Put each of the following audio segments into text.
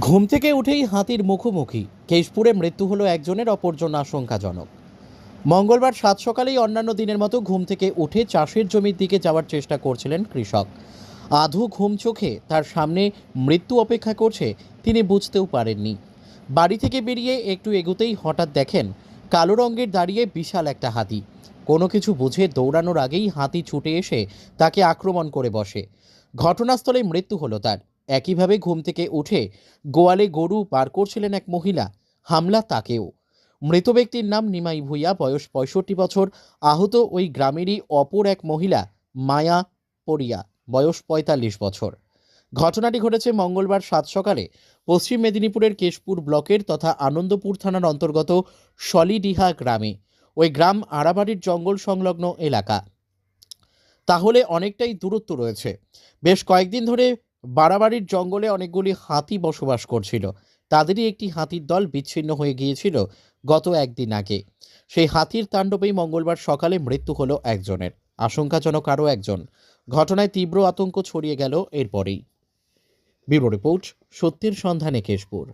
ঘুম থেকে উঠেই হাতির মুখোমুখি। কেশপুরে মৃত্যু হলো একজনের, অপরজন আশঙ্কাজনক। মঙ্গলবার সাত সকালেই অন্যান্য দিনের মতো ঘুম থেকে উঠে চাষের জমির দিকে যাওয়ার চেষ্টা করছিলেন কৃষক। আধু ঘুম চোখে তার সামনে মৃত্যু অপেক্ষা করছে, তিনি বুঝতেও পারেননি। বাড়ি থেকে বেরিয়ে একটু এগোতেই হঠাৎ দেখেন, কালো রঙের দাঁড়িয়ে বিশাল একটা হাতি। কোনো কিছু বুঝে দৌড়ানোর আগেই হাতি ছুটে এসে তাকে আক্রমণ করে বসে। ঘটনাস্থলে মৃত্যু হলো তার। একইভাবে ঘুম থেকে উঠে গোয়ালে গরু পার করছিলেন এক মহিলা। হামলা তাকেও। মৃত ব্যক্তির নাম নিমাই ভূঁইয়া, বয়স পঁয়ষট্টি বছর। আহত ওই গ্রামেরই অপর এক মহিলা, মায়া পড়িয়া, বয়স পঁয়তাল্লিশ বছর। ঘটনাটি ঘটেছে মঙ্গলবার সাত সকালে পশ্চিম মেদিনীপুরের কেশপুর ব্লকের তথা আনন্দপুর থানার অন্তর্গত সলিডিহা গ্রামে, ওই গ্রাম আড়াবাড়ির জঙ্গল সংলগ্ন এলাকা। তাহলে অনেকটাই দূরত্ব রয়েছে। বেশ কয়েকদিন ধরে বাড়াবাড়ির জঙ্গলে অনেকগুলি হাতি বসবাস করছিল। তাদেরই একটি হাতির দল বিচ্ছিন্ন হয়ে গিয়েছিল গত একদিন আগে। সেই হাতির তাণ্ডবেই মঙ্গলবার সকালে মৃত্যু হলো একজনের। আশঙ্কাজনক আরও একজন। ঘটনায় তীব্র আতঙ্ক ছড়িয়ে গেল এরপরেই। ব্যুরো রিপোর্ট, সত্যের সন্ধানে কেশপুর।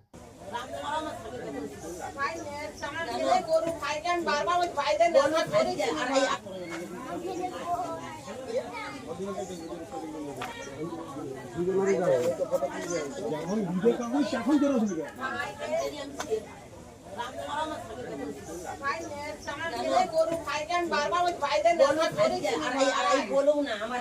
খাইতেন বারবার ওই ভাইদের নামা ধরে গরু খাইতেন বারবার ওই আড়াই আড়াই বলুন না আমার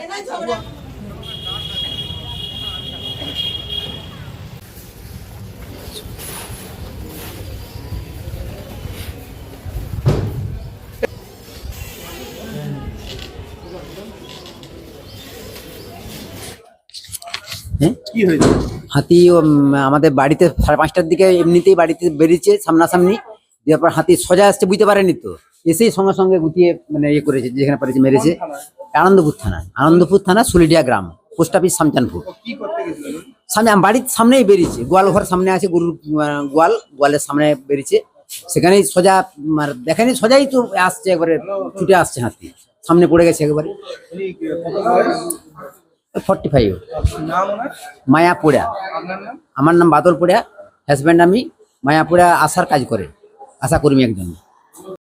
ছোড়া কি হয়েছে? হাতি আমাদের বাড়িতে সাড়ে পাঁচটার দিকে এমনিতেই বাড়িতে বেরিয়েছে সামনাসামনি। দেওয়ার পর হাতি সোজা আসছে বুঝতে পারেনি তো। এসেই সঙ্গে সঙ্গে গুটিয়ে মানে ইয়ে করেছে যেখানে পারেছে মেরেছে। আনন্দপুর থানা আনন্দপুর থানা সুলিডিয়া গ্রাম পোস্ট অফিস সামচানপুর সামনে বাড়ির সামনেই বেরিয়েছে। গোয়াল ঘর সামনে আছে গরুর গোয়াল গোয়ালের সামনে বেরিয়েছে। সেখানেই সোজা মানে দেখেনি সোজাই তো আসছে একবারে ছুটে আসছে হাতি। সামনে পড়ে গেছে একবারে। ফর্টি ফাইভ নাম ওনার? মায়া পোড়া আপনার নাম? আমার নাম বাদল পোড়া হাজব্যান্ড আমি মায়াপুরা আসার কাজ করে আশা কর্মী একজন।